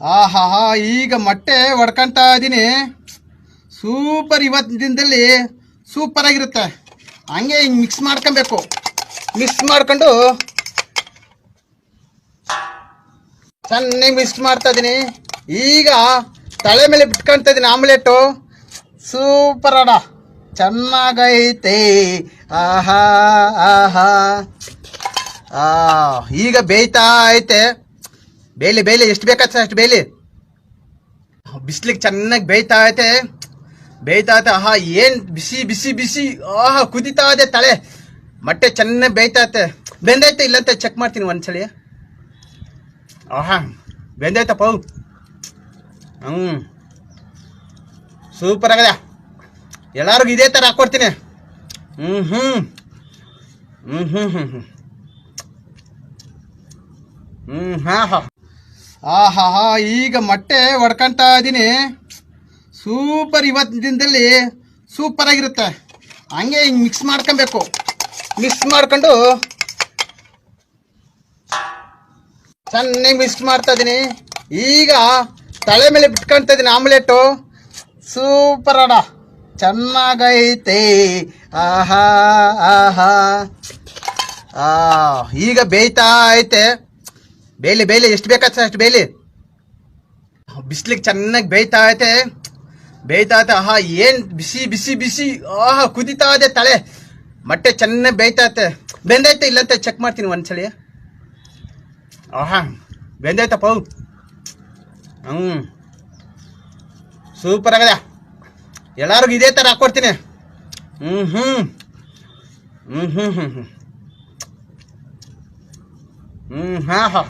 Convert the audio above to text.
ಆಹಾ ಈಗ ಮೊಟ್ಟೆ ಹೊಡ್ಕೊಂತ ಇದ್ದೀನಿ ಸೂಪರ್ ಇವತ್ತಿನ ದಿನದಲ್ಲಿ ಸೂಪರ್ ಆಗಿರುತ್ತೆ. ಹಂಗೆ ಹಿಂಗೆ ಮಿಕ್ಸ್ ಮಾಡ್ಕೊಬೇಕು. ಮಿಕ್ಸ್ ಮಾಡ್ಕೊಂಡು ಚೆನ್ನಾಗಿ ಮಿಕ್ಸ್ ಮಾಡ್ತಾ ಇದ್ದೀನಿ ಈಗ ತಲೆ ಮೇಲೆ ಬಿಟ್ಕೊಳ್ತಾ ಇದ್ದೀನಿ ಆಮ್ಲೆಟು. ಸೂಪರ್ ಅಡ. ಚೆನ್ನಾಗೈತೆ. ಆಹಾ ಆಹಾ. ಆ, ಈಗ ಬೇಯ್ತಾ ಐತೆ. ಬೇಲಿ ಬೇಲಿ, ಎಷ್ಟು ಬೇಕಾಗ್ತದೆ ಅಷ್ಟು ಬೇಲಿ? ಬಿಸ್ಲಿಗೆ ಚೆನ್ನಾಗಿ ಬೇಯ್ತಾ ಐತೆ ಬೇಯ್ತಾ ಐತೆ ಆಹಾ, ಏನು ಬಿಸಿ ಬಿಸಿ ಬಿಸಿ. ಆಹಾ, ಕುದಿತಾ ಇದೆ ತಳೆ ಮೊಟ್ಟೆ ಚೆನ್ನಾಗಿ ಬೇಯ್ತಾ ಐತೆ ಬೆಂದೈತೆ ಇಲ್ಲಂತ ಚೆಕ್ ಮಾಡ್ತೀನಿ ಒಂದ್ಸಲಿ. ಆಹಾ ಬೆಂದೈತ ಪೌ? ಹ್ಞೂ ಸೂಪರ್ ಆಗದ. ಎಲ್ಲರಿಗೂ ಇದೇ ಥರ ಹಾಕ್ಕೊಡ್ತೀನಿ ಹ್ಞೂ ಹ್ಞೂ ಹ್ಞೂ ಹ್ಞೂ ಹ್ಞೂ ಹ್ಞೂ ಹ್ಞೂ ಹಾಂ ಹಾಂ. ಆಹಾ ಈಗ ಮೊಟ್ಟೆ ಹೊಡ್ಕೊಂತ ಇದ್ದೀನಿ ಸೂಪರ್ ಇವತ್ತಿನ ದಿನದಲ್ಲಿ ಸೂಪರ್ ಆಗಿರುತ್ತೆ. ಹಂಗೆ ಹಿಂಗೆ ಮಿಕ್ಸ್ ಮಾಡ್ಕೊಬೇಕು. ಮಿಕ್ಸ್ ಮಾಡ್ಕೊಂಡು ಚೆನ್ನಾಗಿ ಮಿಕ್ಸ್ ಮಾಡ್ತಾ ಇದ್ದೀನಿ ಈಗ ತಲೆ ಮೇಲೆ ಬಿಟ್ಕೊಳ್ತಾ ಇದ್ದೀನಿ ಆಮ್ಲೆಟು ಸೂಪರ್ ಅಡ ಚೆನ್ನಾಗೈತೆ. ಆಹಾ ಆಹಾ. ಆ, ಈಗ ಬೇಯ್ತಾ ಐತೆ. ಬೇಲಿ ಬೇಲಿ, ಎಷ್ಟು ಬೇಕಾಗ್ತದೆ ಅಷ್ಟು ಬೇಲಿ? ಬಿಸ್ಲಿಗೆ ಚೆನ್ನಾಗಿ ಬೇಯ್ತಾ ಐತೆ. ಬೇಯ್ತಾ ಐತೆ. ಆಹಾ, ಏನು ಬಿಸಿ ಬಿಸಿ ಬಿಸಿ. ಆಹಾ, ಕುದಿತಾ ಇದೆ ತಲೆ. ಮೊಟ್ಟೆ ಚೆನ್ನಾಗಿ ಬೇಯ್ತಾ ಐತೆ. ಬೆಂದೈತೆ ಇಲ್ಲಂತ ಚೆಕ್ ಮಾಡ್ತೀನಿ ಒಂದ್ಸಲಿ. ಆಹಾ ಬೆಂದೈತೆ ಪೌ? ಹ್ಞೂ ಸೂಪರ್ ಆಗದ. ಎಲ್ಲರಿಗೂ ಇದೇ ಥರ ಹಾಕ್ಕೊಡ್ತೀನಿ ಹ್ಞೂ ಹ್ಞೂ ಹ್ಞೂ ಹ್ಞೂ ಹ್ಞೂ ಹ್ಞೂ ಹ್ಞೂ ಹಾಂ ಹಾಂ.